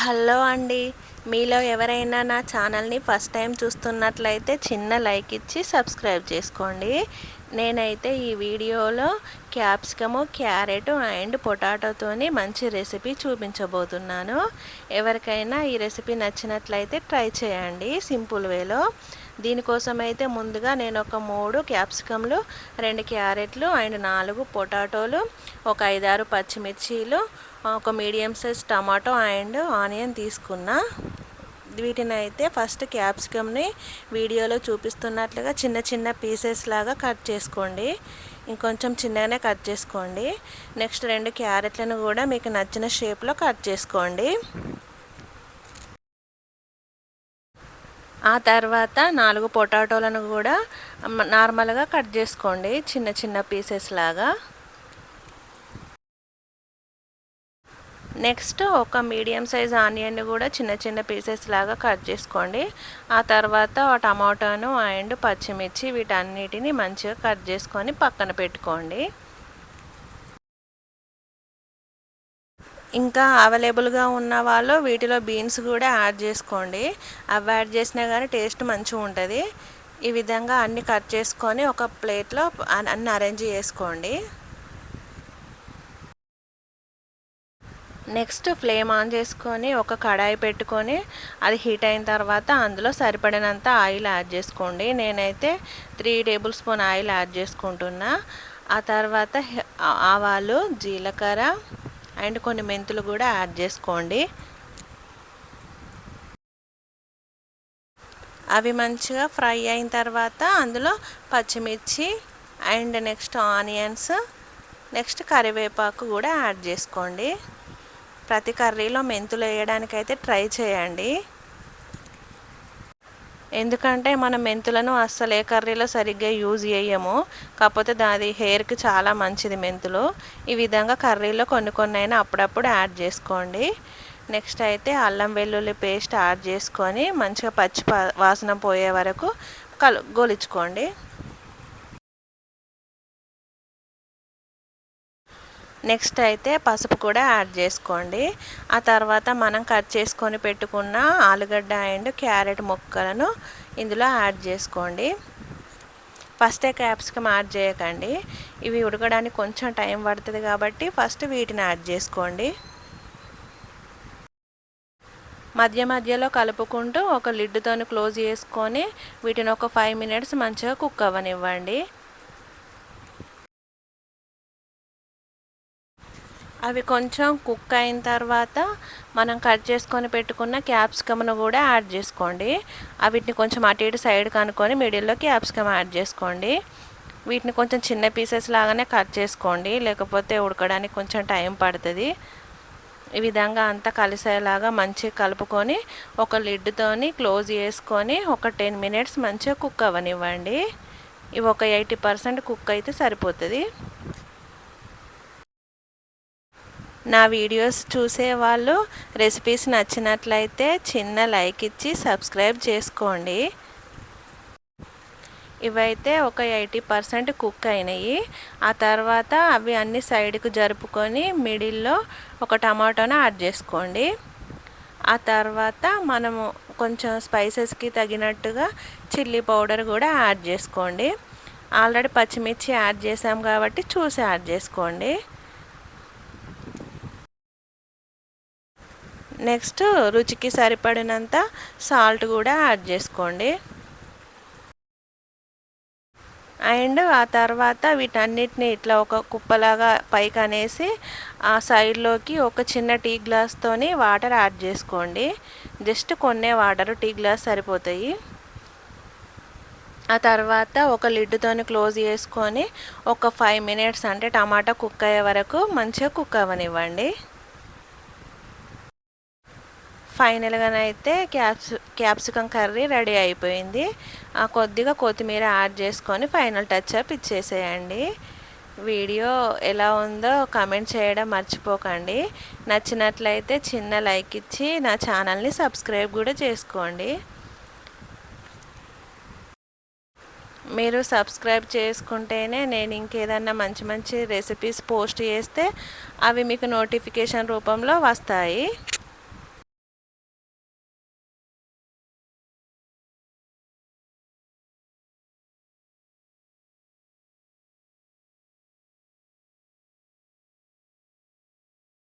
Hello అండి. మీలో ఎవరైనా నా ఛానల్ని ఫస్ట్ టైం చూస్తున్నట్లయితే చిన్న లైక్ ఇచ్చి సబ్స్క్రైబ్ చేసుకోండి. నేనైతే ఈ వీడియోలో క్యాప్సికము క్యారెట్ అండ్ పొటాటోతోని మంచి రెసిపీ చూపించబోతున్నాను. ఎవరికైనా ఈ రెసిపీ నచ్చినట్లయితే ట్రై చేయండి సింపుల్ వేలో. దీనికోసం అయితే ముందుగా నేను ఒక మూడు క్యాప్సికమ్లు రెండు క్యారెట్లు అండ్ నాలుగు పొటాటోలు ఒక ఐదారు పచ్చిమిర్చీలు ఒక medium size tomato and onion తీసుకున్నా. వీటిని అయితే ఫస్ట్ క్యాప్సికమ్ని వీడియోలో చూపిస్తున్నట్లుగా చిన్న చిన్న పీసెస్ లాగా కట్ చేసుకోండి. ఇంకొంచెం చిన్నగానే కట్ చేసుకోండి. నెక్స్ట్ రెండు క్యారెట్లను కూడా మీకు నచ్చిన షేప్లో కట్ చేసుకోండి. ఆ తర్వాత నాలుగు పొటాటోలను కూడా నార్మల్గా కట్ చేసుకోండి. చిన్న చిన్న పీసెస్ లాగా. నెక్స్ట్ ఒక మీడియం సైజ్ ఆనియన్ కూడా చిన్న చిన్న పీసెస్ లాగా కట్ చేసుకోండి. ఆ తర్వాత టమాటోను టమాటాను అండ్ పచ్చిమిర్చి వీటన్నిటిని మంచిగా కట్ చేసుకొని పక్కన పెట్టుకోండి. ఇంకా అవైలబుల్గా ఉన్న వాళ్ళు వీటిలో బీన్స్ కూడా యాడ్ చేసుకోండి. అవి యాడ్ చేసినా కానీ టేస్ట్ మంచిగా ఉంటుంది. ఈ విధంగా అన్ని కట్ చేసుకొని ఒక ప్లేట్లో అన్ని అరేంజ్ చేసుకోండి. నెక్స్ట్ ఫ్లేమ్ ఆన్ చేసుకొని ఒక కడాయి పెట్టుకొని అది హీట్ అయిన తర్వాత అందులో సరిపడినంత ఆయిల్ యాడ్ చేసుకోండి. నేనైతే three tablespoon oil add చేసుకుంటున్నా. ఆ తర్వాత ఆవాలు జీలకర్ర అండ్ కొన్ని మెంతులు కూడా యాడ్ చేసుకోండి. అవి మంచిగా ఫ్రై అయిన తర్వాత అందులో పచ్చిమిర్చి అండ్ నెక్స్ట్ ఆనియన్స్ నెక్స్ట్ కరివేపాకు కూడా యాడ్ చేసుకోండి. ప్రతి కర్రీలో మెంతులు వేయడానికైతే ట్రై చేయండి. ఎందుకంటే మనం మెంతులను అస్సలు ఏ కర్రీలో సరిగ్గా యూజ్ చేయము. కాకపోతే దాది హెయిర్కి చాలా మంచిది మెంతులు. ఈ విధంగా కర్రీలో కొన్ని కొన్ని అయినా అప్పుడప్పుడు యాడ్ చేసుకోండి. నెక్స్ట్ అయితే అల్లం వెల్లుల్లి పేస్ట్ యాడ్ చేసుకొని మంచిగా పచ్చి వాసన పోయే వరకు కలు గోలించుకోండి. నెక్స్ట్ అయితే పసుపు కూడా యాడ్ చేసుకోండి. ఆ తర్వాత మనం కట్ చేసుకొని పెట్టుకున్న ఆలుగడ్డ అండ్ క్యారెట్ ముక్కలను ఇందులో యాడ్ చేసుకోండి. ఫస్టే క్యాప్సికమ్ యాడ్ చేయకండి. ఇవి ఉడకడానికి కొంచెం టైం పడుతుంది కాబట్టి ఫస్ట్ వీటిని యాడ్ చేసుకోండి. మధ్య మధ్యలో కలుపుకుంటూ ఒక లిడ్తో క్లోజ్ చేసుకొని వీటిని ఒక ఫైవ్ మినిట్స్ మంచిగా కుక్ అవ్వనివ్వండి. అవి కొంచెం కుక్ అయిన తర్వాత మనం కట్ చేసుకొని పెట్టుకున్న క్యాప్సికమ్ను కూడా యాడ్ చేసుకోండి. వీటిని కొంచెం అటు ఇటు సైడ్ కనుక్కొని మిడిల్లో క్యాప్సికమ్ యాడ్ చేసుకోండి. వీటిని కొంచెం చిన్న పీసెస్ లాగానే కట్ చేసుకోండి. లేకపోతే ఉడకడానికి కొంచెం టైం పడుతుంది. ఈ విధంగా అంతా కలిసేలాగా మంచిగా కలుపుకొని ఒక లిడ్తోని క్లోజ్ చేసుకొని ఒక టెన్ మినిట్స్ మంచిగా కుక్ అవ్వనివ్వండి. ఇవి ఒక ఎయిటీ పర్సెంట్ కుక్ అయితే సరిపోతుంది. నా వీడియోస్ చూసే వాళ్ళు రెసిపీస్ నచ్చినట్లయితే చిన్న లైక్ ఇచ్చి సబ్స్క్రైబ్ చేసుకోండి. ఇవైతే ఒక ఎయిటీ పర్సెంట్ కుక్ అయినాయి. ఆ తర్వాత అవి అన్ని సైడ్కు జరుపుకొని మిడిల్లో ఒక టమాటోను యాడ్ చేసుకోండి. ఆ తర్వాత మనము కొంచెం స్పైసెస్కి తగినట్టుగా చిల్లీ పౌడర్ కూడా యాడ్ చేసుకోండి. ఆల్రెడీ పచ్చిమిర్చి యాడ్ చేసాం కాబట్టి చూసి యాడ్ చేసుకోండి. నెక్స్ట్ రుచికి సరిపడినంత సాల్ట్ కూడా యాడ్ చేసుకోండి. అండ్ ఆ తర్వాత వీటన్నిటిని ఇట్లా ఒక కుప్పలాగా పైకి అనేసి ఆ సైడ్లోకి ఒక చిన్న టీ గ్లాస్తోని వాటర్ యాడ్ చేసుకోండి. జస్ట్ కొన్నే వాటర్ టీ గ్లాస్ సరిపోతాయి. ఆ తర్వాత ఒక లిడ్డుతోని క్లోజ్ చేసుకొని ఒక ఫైవ్ మినిట్స్ అంటే టమాటా కుక్ అయ్యే వరకు మంచిగా కుక్ అవ్వనివ్వండి ఫైనల్గానైతే క్యాప్సి క్యాప్సికమ్ కర్రీ రెడీ అయిపోయింది. కొద్దిగా కొత్తిమీర యాడ్ చేసుకొని ఫైనల్ టచ్ అప్ ఇచ్చేసేయండి. వీడియో ఎలా ఉందో కమెంట్ చేయడం మర్చిపోకండి. నచ్చినట్లయితే చిన్న లైక్ ఇచ్చి నా ఛానల్ని సబ్స్క్రైబ్ కూడా చేసుకోండి. మీరు సబ్స్క్రైబ్ చేసుకుంటేనే నేను ఇంకేదన్నా మంచి మంచి రెసిపీస్ పోస్ట్ చేస్తే అవి మీకు నోటిఫికేషన్ రూపంలో వస్తాయి.